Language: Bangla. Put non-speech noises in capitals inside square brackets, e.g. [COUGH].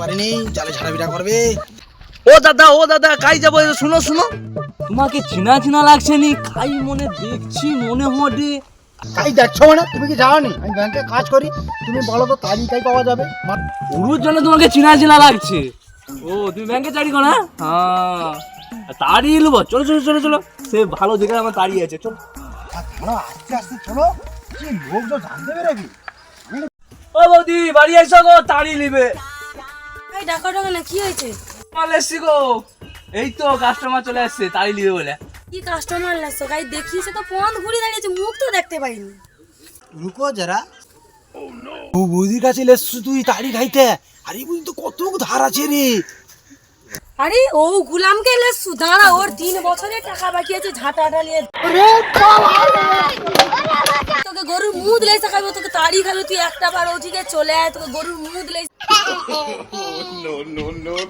পারিনি জালে ঝাড়াবিড়া করবে। ও দাদা ও দাদা কাই যাব? শুনো শুনো। তোমাকে চিনা চিনা লাগছে নি? কাই মনে দেখছি মনে হটে কাই দেখছ মানে? তুমি কি যাও নি আমি ব্যাংকে কাজ করি তুমি বলো তো কাই পাওয়া যাবে? ওর জন্য তোমাকে চিনা চিনা লাগছে। ও তুমি ব্যাংকে চাকরি করো না হ্যাঁ। তাড়িয়ে নেব চলো চলো চলো চলো। সে ভালো দেখে আমার তাড়িয়ে আছে চলো। আর আস্তে আস্তে চলো কি লোক তো জানতে পেরে কি ও বৌদি বাড়ি এসো গো তাড়িয়ে নিবে। এই ডাকা ডাকা না কি হয়েছে? মাল এসছি গো। এই তো কাস্টমার চলে আসছে তাড়িয়ে নিবে বলে। কি কাস্টমার লাগছো গাই দেখিয়েছে তো পথ ঘুরে দাঁড়িয়েছে মুখ তো দেখতে পাইনি। রুকো যারা। ও বৌদির কাছে এসছো তুই তাড়ি খাইতে। আরে বুঝি তো কত ধার আছে রে। আরে ও গুলামকে লেসু দাঁড়া ওর তিন বছরের টাকা বাকি আছে ঝাঁটাটা নিয়ে তোকে খাব তোকে তাড়ি খাবে তুই একটা বার ওদিকে চলে আয় তোকে গরুর মুখ লেসে [LAUGHS]